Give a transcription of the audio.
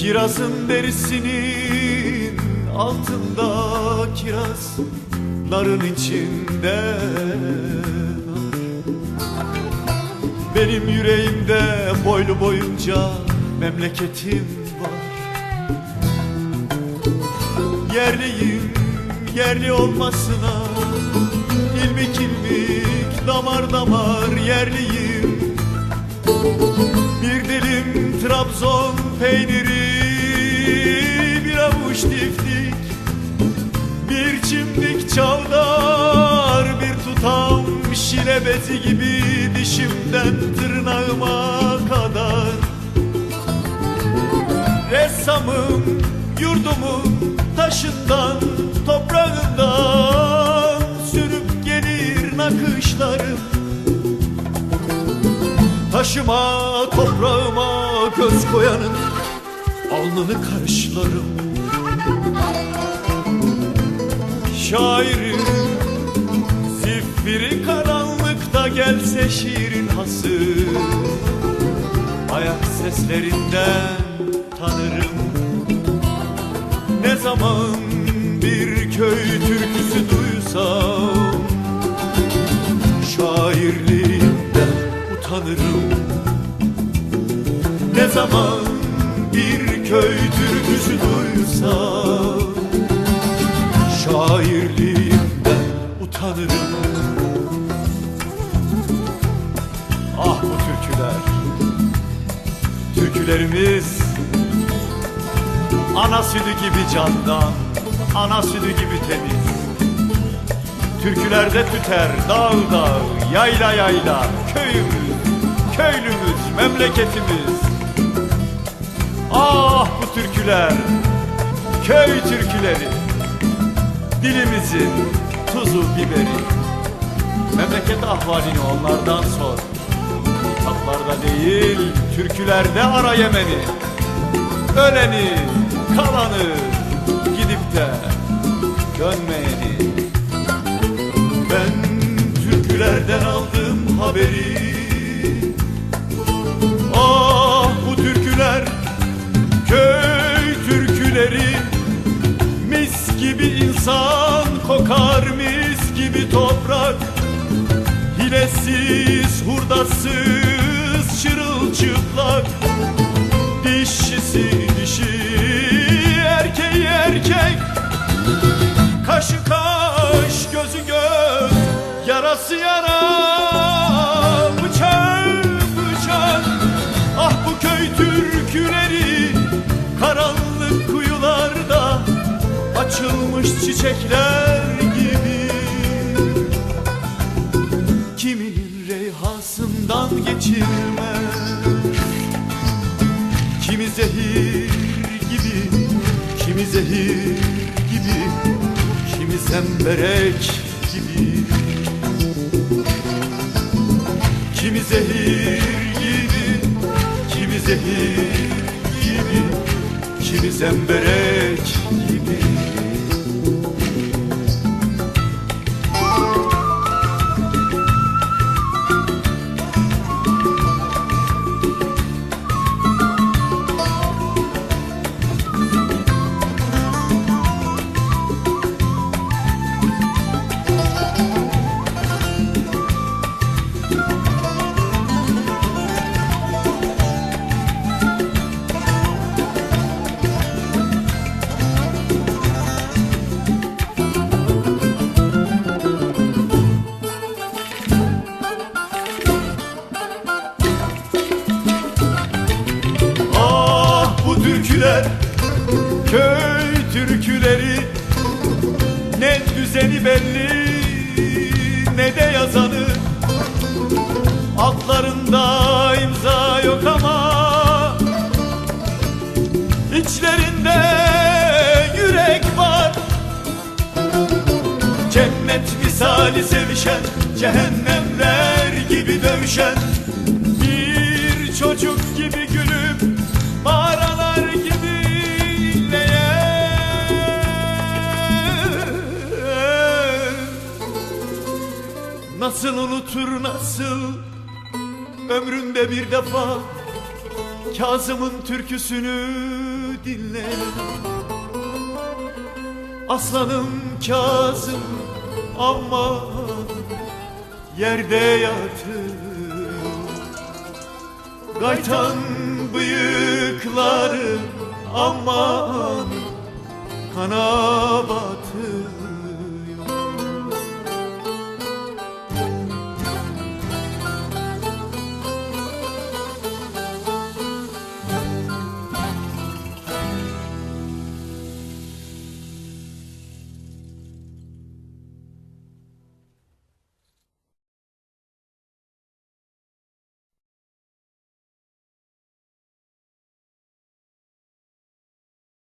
Kirazın derisinin altında kiraz Narın içinde. Benim yüreğimde boylu boyunca memleketim var. Yerliyim yerli olmasına ilmik ilmik damar damar yerliyim. Bir dilim Trabzon peyniri diftik Bir çimdik çavdar bir tutam şile gibi dişimden tırnağıma kadar. Ressamım yurdumun taşından toprağından Sürüp gelir nakışlarım. Taşıma toprağıma göz koyanın alnını karışlarım Şairim zifiri karanlıkta gelse şiirin hası. Ayak seslerinden tanırım. Ne zaman bir köy türküsü duysam Şairliğimden utanırım. Ne zaman bir köy türküsü duysam Türkülerimiz. Ana sütü gibi candan Ana sütü gibi temiz. Türkülerde tüter dağ dağ Yayla yayla Köyümüz, köylümüz, memleketimiz. Ah bu türküler Köy türküleri. Dilimizin tuzu biberi. Memleket ahvalini onlardan sor Tatlarda değil, türkülerde ara Yemen'i. Öleni, kalanı, gidip de dönmeyeni. Ben türkülerden aldım haberi. Ah bu türküler, köy türküleri. Mis gibi insan kokar, mis gibi toprak. Hilesiz, hurdasız, çırılçıplak Dişisi dişi, erkeği erkek. Kaşı kaş, gözü göz, yarası yara. Bıçak, bıçak, ah bu köy türküleri Karanlık kuyularda açılmış çiçekler reyhasından geçirmez Kimi zehir gibi, kimi zehir gibi Kimi zemberek gibi. Kimi zehir gibi, kimi zehir gibi Kimi zemberek türküleri Ne düzeni belli ne de yazanı Altlarında imza yok ama içlerinde yürek var. Cennet misali sevişen Cehennemler gibi dövüşen Nasıl unutur nasıl? Ömründe bir defa Kazım'ın türküsünü dinle. Aslanım Kazım ama yerde yatıyor Gaytan bıyıkları aman kana batıyor